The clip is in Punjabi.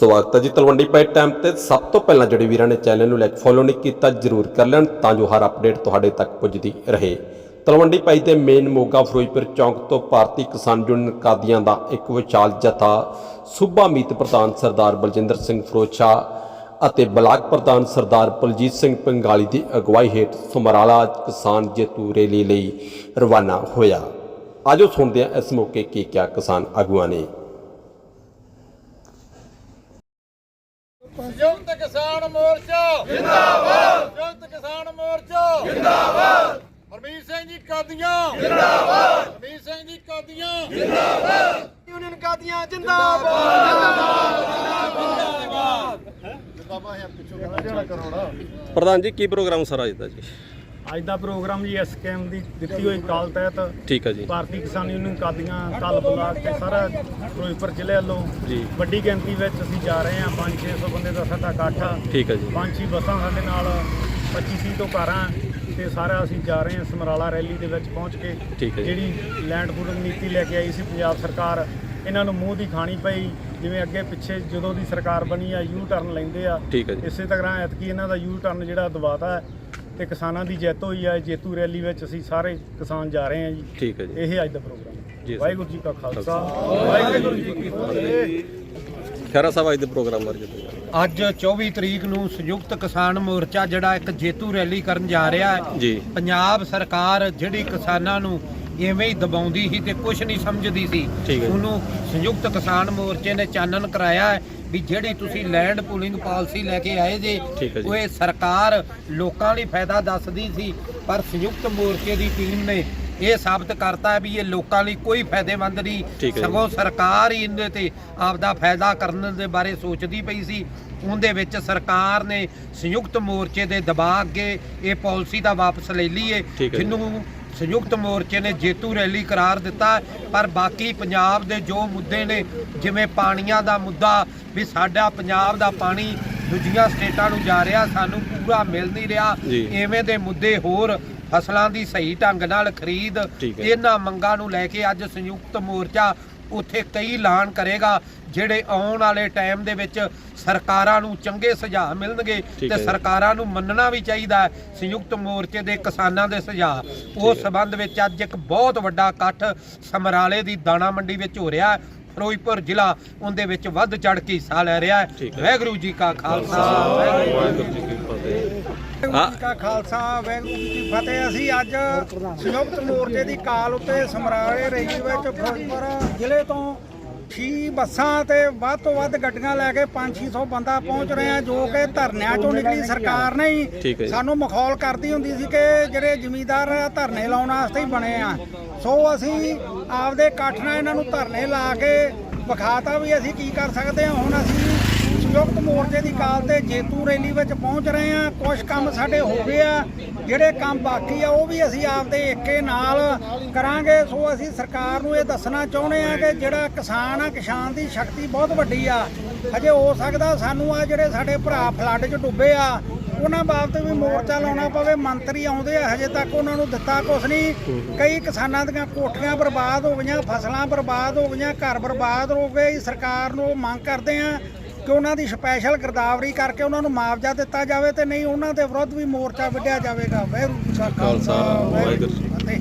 ਸਵਾਗਤ ਹੈ ਜੀ ਤਲਵੰਡੀ ਪਾਈ ਟਾਈਮ ਤੇ। ਸਭ ਤੋਂ ਪਹਿਲਾਂ ਜਿਹੜੇ ਵੀਰਾਂ ਨੇ ਚੈਨਲ ਨੂੰ ਲਾਈਕ ਫੋਲੋ ਨਹੀਂ ਕੀਤਾ, ਜਰੂਰ ਕਰ ਲੈਣ ਤਾਂ ਜੋ ਹਰ ਅਪਡੇਟ ਤੁਹਾਡੇ ਤੱਕ ਪੁੱਜਦੀ ਰਹੇ। ਤਲਵੰਡੀ ਪਾਈ ਦੇ ਮੇਨ ਮੋਗਾ ਫਿਰੋਜ਼ਪੁਰ ਚੌਂਕ ਤੋਂ ਭਾਰਤੀ ਕਿਸਾਨ ਯੂਨੀਅਨ ਕਾਦੀਆਂ ਦਾ ਇੱਕ ਵਿਚਾਲ ਜਥਾ, ਸੂਬਾ ਮੀਤ ਪ੍ਰਧਾਨ ਸਰਦਾਰ ਬਲਜਿੰਦਰ ਸਿੰਘ ਫਰੋਚਾ ਅਤੇ ਬਲਾਕ ਪ੍ਰਧਾਨ ਸਰਦਾਰ ਬਲਜੀਤ ਸਿੰਘ ਪੰਗਾਲੀ ਦੀ ਅਗਵਾਈ ਹੇਠ ਸਮਰਾਲਾ ਕਿਸਾਨ ਜੇਤੂ ਰੈਲੀ ਲਈ ਰਵਾਨਾ ਹੋਇਆ। ਆਜੋ ਸੁਣਦੇ ਹਾਂ ਇਸ ਮੌਕੇ ਕੀ ਕਿਹਾ ਕਿਸਾਨ ਆਗੂਆਂ ਨੇ। ਸੰਯੁਕਤ ਕਿਸਾਨ ਮੋਰਚਾ। ਜਿੰਦਾਬਾਦ। ਸੰਯੁਕਤ ਕਿਸਾਨ ਮੋਰਚਾ। ਜਿੰਦਾਬਾਦ। ਹਰਮੀਤ ਸਿੰਘ ਜੀ ਕਾਦੀਆਂ। ਜਿੰਦਾਬਾਦ। ਹਰਮੀਤ ਸਿੰਘ ਜੀ ਕਾਦੀਆਂ। ਜਿੰਦਾਬਾਦ। ਯੂਨੀਅਨ ਕਾਦੀਆਂ ਜਿੰਦਾਬਾਦ। ਪ੍ਰਧਾਨ ਜੀ ਕੀ ਪ੍ਰੋਗਰਾਮ ਸਰ ਅੱਜ ਦਾ ਜੀ? ਅੱਜ ਦਾ ਪ੍ਰੋਗਰਾਮ ਜੀ ਐਸਕੇਐਮ ਦੀ ਦਿੱਤੀ ਹੋਈ ਕਾਲ ਤਹਿਤ ਠੀਕ ਹੈ ਜੀ। ਭਾਰਤੀ ਕਿਸਾਨ ਯੂਨੀਅਨ ਕਾਦੀਆਂ ਕੱਲ ਬਲਾਕ ਤੇ ਸਾਰਾ ਫਿਰੋਜ਼ਪੁਰ ਜ਼ਿਲ੍ਹੇ ਵੱਲੋਂ ਜੀ। ਵੱਡੀ ਗਿਣਤੀ ਵਿੱਚ ਅਸੀਂ ਜਾ ਰਹੇ ਹਾਂ। 5-600 ਬੰਦੇ ਦਾ ਸਾਡਾ ਇਕੱਠ ਆ। ਠੀਕ ਹੈ ਜੀ। ਪੰਜ ਛੇ ਬੱਸਾਂ ਸਾਡੇ ਨਾਲ 25 ਤੋਂ ਕਾਰਾਂ ਤੇ ਸਾਰਾ ਅਸੀਂ ਜਾ ਰਹੇ ਹਾਂ ਸਮਰਾਲਾ ਰੈਲੀ ਦੇ ਵਿੱਚ ਪਹੁੰਚ ਕੇ। ਠੀਕ ਹੈ। ਜਿਹੜੀ ਲੈਂਡ ਪੂਲਿੰਗ ਨੀਤੀ ਲੈ ਕੇ ਆਈ ਸੀ ਪੰਜਾਬ ਸਰਕਾਰ ਇਹਨਾਂ ਨੂੰ ਮੂੰਹ ਦੀ ਖਾਣੀ ਪਈ। ਜਿਵੇਂ ਅੱਗੇ ਪਿੱਛੇ ਜਦੋਂ ਦੀ ਸਰਕਾਰ ਬਣੀ ਆ ਯੂ ਟਰਨ ਲੈਂਦੇ ਆ ਇਸੇ ਤਰ੍ਹਾਂ ਐਤਕੀ ਇਹਨਾਂ ਦਾ ਯੂ ਟਰਨ ਜਿਹੜਾ ਦਵਾਤਾ ਹੈ ਤੇ ਕਿਸਾਨਾਂ ਦੀ ਜਿੱਤ ਹੋਈ ਹੈ ਜੇਤੂ ਰੈਲੀ ਵਿੱਚ ਅਸੀਂ ਸਾਰੇ ਕਿਸਾਨ ਜਾ ਰਹੇ ਹਾਂ ਜੀ। ਠੀਕ ਹੈ ਜੀ। ਇਹ ਅੱਜ ਦਾ ਪ੍ਰੋਗਰਾਮ ਜੀ। ਵਾਹਿਗੁਰੂ ਜੀ ਕਾ ਖਾਲਸਾ। ਵਾਹਿਗੁਰੂ ਜੀ ਕੀ ਫਤਿਹ। ਖੈਰਾ ਸਾਹਿਬ ਅੱਜ ਦੇ ਪ੍ਰੋਗਰਾਮ ਬਾਰੇ ਅੱਜ 24 ਤਰੀਕ ਨੂੰ ਸੰਯੁਕਤ ਕਿਸਾਨ ਮੋਰਚਾ ਜਿਹੜਾ ਇੱਕ ਜੇਤੂ ਰੈਲੀ ਕਰਨ ਜਾ ਰਿਹਾ ਹੈ। ਜੀ। ਪੰਜਾਬ ਸਰਕਾਰ ਜਿਹੜੀ ਕਿਸਾਨਾਂ ਨੂੰ ਐਵੇਂ ਹੀ ਦਬਾਉਂਦੀ ਸੀ ਤੇ ਕੁਝ ਨਹੀਂ ਸਮਝਦੀ ਸੀ। ਉਹਨੂੰ ਸੰਯੁਕਤ ਕਿਸਾਨ ਮੋਰਚੇ ਨੇ ਚਾਨਣ ਕਰਾਇਆ ਵੀ ਜਿਹੜੀ ਤੁਸੀਂ ਲੈਂਡ ਪੂਲਿੰਗ ਪਾਲਿਸੀ ਲੈ ਕੇ ਆਏ ਜੇ। ਉਹ ਇਹ ਸਰਕਾਰ ਲੋਕਾਂ ਲਈ ਫਾਇਦਾ ਦੱਸਦੀ ਸੀ ਪਰ ਸੰਯੁਕਤ ਮੋਰਚੇ ਦੀ ਟੀਮ ਨੇ ਇਹ ਸਾਬਤ ਕਰਤਾ ਵੀ ਇਹ ਲੋਕਾਂ ਲਈ ਕੋਈ ਫਾਇਦੇਮੰਦ ਨਹੀਂ। ਸਗੋਂ ਸਰਕਾਰ ਹੀ ਇਹਦੇ ਤੇ ਆਪਦਾ ਫਾਇਦਾ ਕਰਨ ਦੇ ਬਾਰੇ ਸੋਚਦੀ ਪਈ ਸੀ ਉਹਦੇ ਵਿੱਚ ਸਰਕਾਰ ਨੇ ਸੰਯੁਕਤ ਮੋਰਚੇ ਦੇ ਦਬਾਅ ਅੱਗੇ ਇਹ ਪਾਲਿਸੀ ਦਾ ਵਾਪਸ ਲੈ ਲਈ ਏ। ਜਿਹਨੂੰ ਸੰਯੁਕਤ ਮੋਰਚੇ ਨੇ ਜੇਤੂ ਰੈਲੀ ਕਰਾਰ ਦਿੱਤਾ ਪਰ ਬਾਕੀ ਪੰਜਾਬ ਦੇ ਜੋ ਮੁੱਦੇ ਨੇ ਜਿਵੇਂ ਪਾਣੀਆਂ ਦਾ ਮੁੱਦਾ ਵੀ ਸਾਡਾ ਪੰਜਾਬ ਦਾ ਪਾਣੀ ਦੂਜੀਆਂ ਸਟੇਟਾਂ ਨੂੰ ਜਾ ਰਿਹਾ ਸਾਨੂੰ ਪੂਰਾ ਮਿਲ ਨਹੀਂ ਰਿਹਾ। ਐਵੇਂ ਦੇ ਮੁੱਦੇ ਹੋਰ ਫਸਲਾਂ ਦੀ ਸਹੀ ਢੰਗ ਨਾਲ ਖਰੀਦ। ਇਹਨਾਂ ਮੰਗਾਂ ਨੂੰ ਲੈ ਕੇ ਅੱਜ ਸੰਯੁਕਤ ਮੋਰਚਾ ਉੱਥੇ ਕਈ ਐਲਾਨ ਕਰੇਗਾ ਜਿਹੜੇ ਆਉਣ ਵਾਲੇ ਟਾਈਮ ਦੇ ਵਿੱਚ ਸਰਕਾਰਾਂ ਨੂੰ ਚੰਗੇ ਸੁਝਾਅ ਮਿਲਣਗੇ ਤੇ। ਸਰਕਾਰਾਂ ਨੂੰ ਮੰਨਣਾ ਵੀ ਚਾਹੀਦਾ ਸੰਯੁਕਤ ਮੋਰਚੇ ਦੇ ਕਿਸਾਨਾਂ ਦੇ ਸੁਝਾਅ। ਉਸ ਸਬੰਧ ਵਿੱਚ ਅੱਜ ਇੱਕ ਬਹੁਤ ਵੱਡਾ ਇਕੱਠ ਸਮਰਾਲੇ ਦੀ ਦਾਣਾ ਮੰਡੀ ਵਿੱਚ ਹੋ ਰਿਹਾ ਹੈ। ਫਿਰੋਜ਼ਪੁਰ ਜ਼ਿਲ੍ਹਾ ਉਹਦੇ ਵਿੱਚ ਵੱਧ ਚੜ ਕੇ ਹਿੱਸਾ ਲੈ ਰਿਹਾ ਹੈ। ਵਾਹਿਗੁਰੂ ਜੀ ਕਾ ਖਾਲਸਾ ਵਾਹਿਗੁਰੂ ਵਾਹਿਗੁਰੂ ਜੀ ਕੀ ਫਤਿਹ। ਵਾਹਿਗੁਰੂ ਜੀ ਕਾ ਖਾਲਸਾ ਵਾਹਿਗੁਰੂ ਜੀ ਕੀ ਫਤਿਹ। ਅਸੀਂ ਅੱਜ ਸੰਯੁਕਤ ਮੋਰਚੇ ਦੀ ਕਾਲ ਉੱਤੇ ਸਮਰਾਲੇ ਰੈਲੀ ਵਿੱਚ ਫਿਰੋਜ਼ਪੁਰ ਜ਼ਿਲ੍ਹੇ ਤੋਂ ਛੀ ਬੱਸਾਂ ਤੇ ਵੱਧ ਤੋਂ ਵੱਧ ਗੱਡੀਆਂ ਲੈ ਕੇ 5-600 ਬੰਦਾ ਪਹੁੰਚ ਰਹੇ ਆ ਜੋ ਕਿ ਧਰਨਿਆਂ ਚੋਂ ਨਿਕਲੀ। ਸਰਕਾਰ ਨੇ ਹੈ। ਸਾਨੂੰ ਮਖੌਲ ਕਰਦੀ ਹੁੰਦੀ ਸੀ ਕਿ ਜਿਹੜੇ ਜ਼ਿਮੀਂਦਾਰ ਧਰਨੇ ਲਾਉਣ ਵਾਸਤੇ ਹੀ ਬਣੇ ਆ। ਸੋ ਅਸੀਂ ਆਪਦੇ ਇਕੱਠ ਨਾਲ ਇਹਨਾਂ ਨੂੰ ਧਰਨੇ ਲਾ ਕੇ ਵਿਖਾਤਾ ਵੀ ਅਸੀਂ ਕੀ ਕਰ ਸਕਦੇ ਹਾਂ। ਹੁਣ ਅਸੀਂ ਸੰਯੁਕਤ ਮੋਰਚੇ ਦੀ ਕਾਲ ਤੇ ਜੇਤੂ ਰੈਲੀ ਵਿੱਚ ਪਹੁੰਚ ਰਹੇ ਆ ਕੁਝ ਕੰਮ ਸਾਡੇ ਹੋ ਗਏ ਆ। ਜਿਹੜੇ ਕੰਮ ਬਾਕੀ ਆ, ਉਹ ਵੀ ਅਸੀਂ ਆਪਦੇ ਏਕੇ ਨਾਲ ਕਰਾਂਗੇ। ਸੋ ਅਸੀਂ ਸਰਕਾਰ ਨੂੰ ਇਹ ਦੱਸਣਾ ਚਾਹੁੰਦੇ ਆ ਕਿ ਜਿਹੜਾ ਕਿਸਾਨ ਆ, ਕਿਸਾਨ ਦੀ ਸ਼ਕਤੀ ਬਹੁਤ ਵੱਡੀ ਆ। ਹਜੇ ਹੋ ਸਕਦਾ ਸਾਨੂੰ ਆ ਜਿਹੜੇ ਸਾਡੇ ਭਰਾ ਫਲੱਡ 'ਚ ਡੁੱਬੇ ਆ, ਉਹਨਾਂ ਬਾਬਤ ਵੀ ਮੋਰਚਾ ਲਾਉਣਾ ਪਵੇ। ਮੰਤਰੀ ਆਉਂਦੇ ਆ, ਹਜੇ ਤੱਕ ਉਹਨਾਂ ਨੂੰ ਦਿੱਤਾ ਕੁਛ ਨਹੀਂ। ਕਈ ਕਿਸਾਨਾਂ ਦੀਆਂ ਕੋਠੀਆਂ ਬਰਬਾਦ ਹੋ ਗਈਆਂ, ਫਸਲਾਂ ਬਰਬਾਦ ਹੋ ਗਈਆਂ, ਘਰ ਬਰਬਾਦ ਹੋ ਗਏ। ਅਸੀਂ ਸਰਕਾਰ ਨੂੰ ਮੰਗ ਕਰਦੇ ਆ ਕਿ ਉਹਨਾਂ ਦੀ ਸਪੈਸ਼ਲ ਗਿਰਦਾਵਰੀ ਕਰਕੇ ਉਹਨਾਂ ਨੂੰ ਮੁਆਵਜ਼ਾ ਦਿੱਤਾ ਜਾਵੇ ਤੇ ਨਹੀਂ ਉਹਨਾਂ ਦੇ ਵਿਰੁੱਧ ਵੀ ਮੋਰਚਾ ਵਿੱਢਿਆ ਜਾਵੇਗਾ। ਵਾਹਿਗੁਰੂ ਜੀ ਕਾ ਖਾਲਸਾ ਵਾਹਿਗੁਰੂ ਜੀ ਕੀ ਫਤਿਹ।